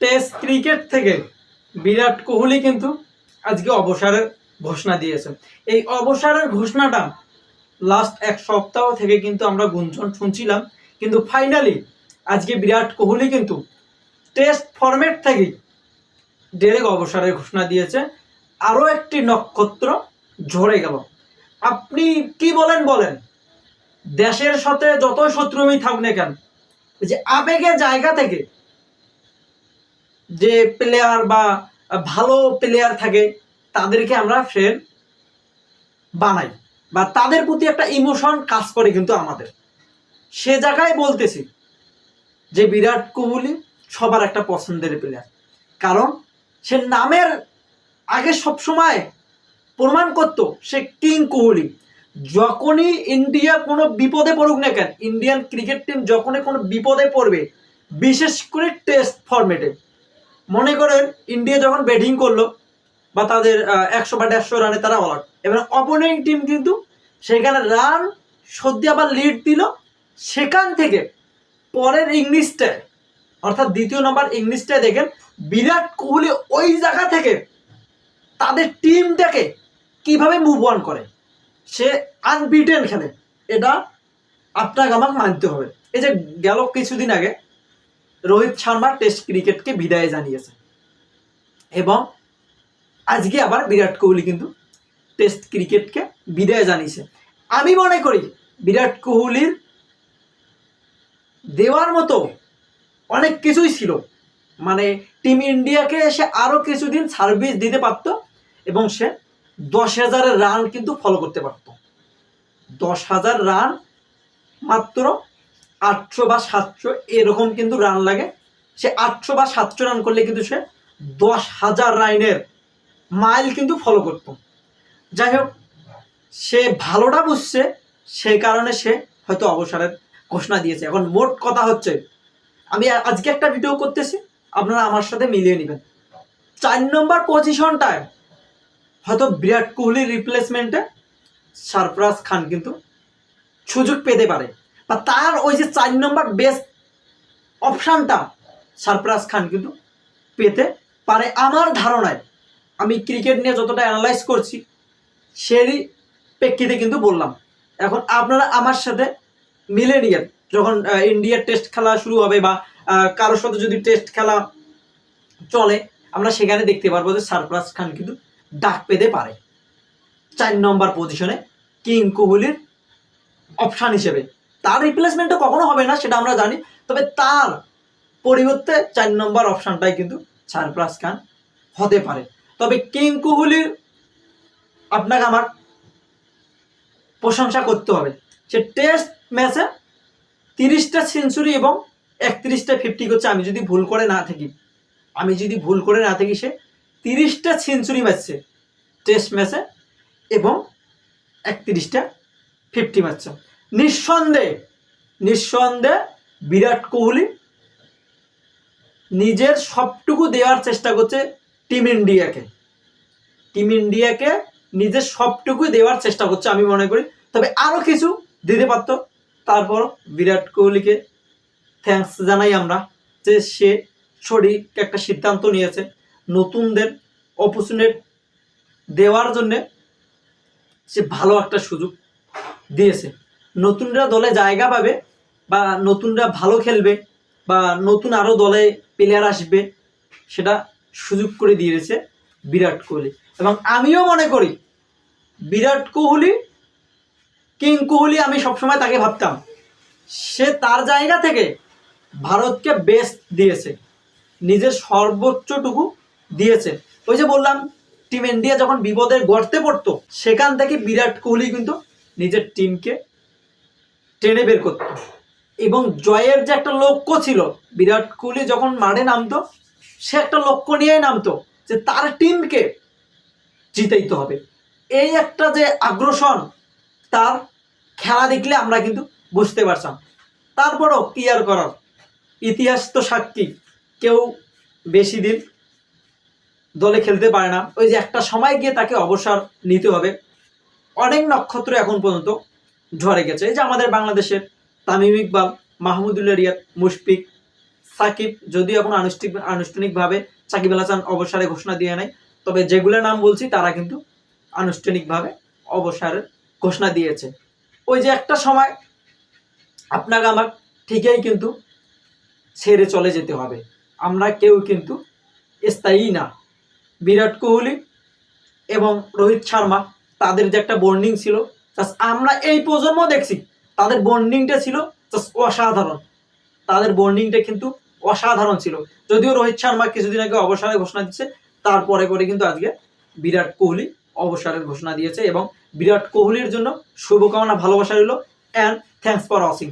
Test cricket থেকে বিরাট কোহলি কিন্তু আজকে অবসরের ঘোষণা দিয়েছে এই অবসরের ঘোষণাটা লাস্ট এক সপ্তাহ থেকে কিন্তু আমরা গুঞ্জন শুনছিলাম, কিন্তু ফাইনালি আজকে বিরাট কোহলি কিন্তু টেস্ট ফরম্যাট থেকেই ডেরেক অবসরের ঘোষণা দিয়েছে। আরও একটি নক্ষত্র ঝরে গেল। আপনি কি বলেন বলেন? দেশের সাথে যতই শত্রুমি থাক না কেন যে আবেগের জায়গা থেকে যে প্লেয়ার বা ভালো প্লেয়ার থাকে, তাদেরকে আমরা ফ্রেন্ড বানাই বা তাদের প্রতি একটা ইমোশন কাজ করে কিন্তু আমাদের। সে জায়গায় বলতেছি যে বিরাট কোহলি সবার একটা পছন্দের প্লেয়ার কারণ সে নামের আগে সবসময় প্রমাণ করতো সে কিং কোহলি। যখনই ইন্ডিয়া কোনো বিপদে পড়ুক না কেন, ইন্ডিয়ান ক্রিকেট টিম যখনই কোনো বিপদে পড়বে, বিশেষ করে টেস্ট ফরম্যাটে মনে করেন ইন্ডিয়া যখন ব্যাটিং করল, বা তাদের একশো বা দেড়শো রানে তারা অল আউট এবার অপোনেন্ট টিম কিন্তু সেখানে রান সত্যি আবার লিড দিল। সেখান থেকে পরের ইংলিশটায় অর্থাৎ দ্বিতীয় নম্বর ইংলিশটায় দেখেন, বিরাট কোহলি ওই জায়গা থেকে তাদের টিমটাকে কীভাবে মুভ অন করে? সে আনবিটেন খেলে। এটা আপনাকে আমাকে মানতে হবে। এই যে গেল কিছুদিন আগে রোহিত শর্মা টেস্ট ক্রিকেটকে বিদায় জানিয়েছে। এবং আজকে আবার বিরাট কোহলি কিন্তু টেস্ট ক্রিকেটকে বিদায় জানিয়েছে। আমি মনে করি বিরাট কোহলির দেওয়ার মতো অনেক কিছুই ছিল। মানে টিম ইন্ডিয়াকে সে আরও কিছুদিন সার্ভিস দিতে পারত এবং সে দশ হাজারের রান কিন্তু ফলো করতে পারত। দশ হাজার রান মাত্র আটশো বা সাতশো এরকম কিন্তু রান লাগে। সে আটশো বা সাতশো রান করলে কিন্তু সে দশ হাজার রানের মাইল কিন্তু ফলো করত। যাই হোক, সে ভালোটা বুঝছে, সেই কারণে সে হয়তো অবসরের ঘোষণা দিয়েছে। এখন মোট কথা হচ্ছে, আমি আজকে একটা ভিডিও করতেছি, আপনারা আমার সাথে মিলিয়ে নেবেন। চার নম্বর পজিশনটায় হয়তো বিরাট কোহলির রিপ্লেসমেন্টে সারফরাজ খান কিন্তু সুযোগ পেতে পারে। বা তার ওই যে চার নম্বর বেস্ট অপশানটা সারফরাজ খান কিন্তু পেতে পারে আমার ধারণায়। আমি ক্রিকেট নিয়ে যতটা অ্যানালাইজ করছি, সেরই প্রেক্ষিতে কিন্তু বললাম। এখন আপনারা আমার সাথে মিলে নিয়ে যখন ইন্ডিয়ার টেস্ট খেলা শুরু হবে বা কারোর সাথে যদি টেস্ট খেলা চলে, আমরা সেখানে দেখতে পারব যে সারফরাজ খান কিন্তু ডাক পেতে পারে। চার নম্বর পজিশনে কিং কোহলির অপশান হিসেবে। তার রিপ্লেসমেন্টও কখনো হবে না, সেটা আমরা জানি। তবে তার পরিবর্তে চার নম্বর অপশানটাই কিন্তু সারফরাজ খান হতে পারে। তবে কিং কোহলির আপনাকে আমার প্রশংসা করতে হবে সে টেস্ট ম্যাচে তিরিশটা সেঞ্চুরি এবং একত্রিশটা ফিফটি করছে। আমি যদি ভুল করে না থাকি, আমি যদি ভুল করে না থাকি, সে তিরিশটা সেঞ্চুরি মারছে টেস্ট ম্যাচে এবং একত্রিশটা ফিফটি মারছে নিঃসন্দেহে নিঃসন্দেহে বিরাট কোহলি নিজের সবটুকু দেওয়ার চেষ্টা করছে টিম ইন্ডিয়াকে। টিম ইন্ডিয়াকে নিজের সবটুকু দেওয়ার চেষ্টা করছে আমি মনে করি। তবে আরও কিছু দিতে পারতো। তারপর বিরাট কোহলিকে থ্যাঙ্কস জানাই আমরা যে সে সঠিক একটা সিদ্ধান্ত নিয়েছে। নতুনদের অপরচুনিটি দেওয়ার জন্যে সে ভালো একটা সুযোগ দিয়েছে। নতুনরা দলে জায়গা পাবে বা নতুনরা ভালো খেলবে বা নতুন আরও দলে প্লেয়ার আসবে, সেটা সুযোগ করে দিয়েছে বিরাট কোহলি। এবং আমিও মনে করি বিরাট কোহলি, কিং কোহলি আমি সবসময় তাকে ভাবতাম। সে তার জায়গা থেকে ভারতকে বেস্ট দিয়েছে, নিজের সর্বোচ্চটুকু দিয়েছে। ওই যে বললাম টিম ইন্ডিয়া যখন বিপদের গর্তে পড়তো, সেখান থেকে বিরাট কোহলি কিন্তু নিজের টিমকে টেনে বের করতো। এবং জয়ের যে একটা লক্ষ্য ছিল, বিরাট কোহলি যখন মাঠে নামতো, সে একটা লক্ষ্য নিয়েই নামতো যে তার টিমকে জিতাইতে হবে। এই একটা যে আগ্রাসন, তার খেলা দেখলে আমরা কিন্তু বুঝতে পারতাম। তারপরও কি আর করার? ইতিহাস তো সাক্ষী, কেউ বেশি দিন দলে খেলতে পারে না। ওই যে একটা সময় গিয়ে তাকে অবসর নিতে হবে। অনেক নক্ষত্র এখন পর্যন্ত ঝরে গেছে। এই যে আমাদের বাংলাদেশের তামিম ইকবাল, মাহমুদুল্লাহ রিয়াদ, মুশফিক, সাকিব, যদিও এখন আনুষ্ঠানিক আনুষ্ঠানিকভাবে সাকিব আল হাসান অবসরে ঘোষণা দিয়ে নাই, তবে যেগুলো নাম বলছি তারা কিন্তু আনুষ্ঠানিকভাবে অবসরের ঘোষণা দিয়েছে। ওই যে একটা সময় আপনাকে আমার ঠিকই কিন্তু ছেড়ে চলে যেতে হবে। আমরা কেউ কিন্তু স্থায়ী না। বিরাট কোহলি এবং রোহিত শর্মা, তাদের যে একটা বন্ডিং ছিল আমরা এই প্রজন্ম দেখছি, তাদের বন্ডিংটা ছিল অসাধারণ। তাদের বন্ডিংটা কিন্তু অসাধারণ ছিল। যদিও রোহিত শর্মা কিছুদিন আগে অবসরের ঘোষণা দিচ্ছে তারপরে করে কিন্তু আজকে বিরাট কোহলি অবসরের ঘোষণা দিয়েছে এবং বিরাট কোহলির জন্য শুভকামনা, ভালোবাসা রইল অ্যান্ড থ্যাংকস ফর ওয়াচিং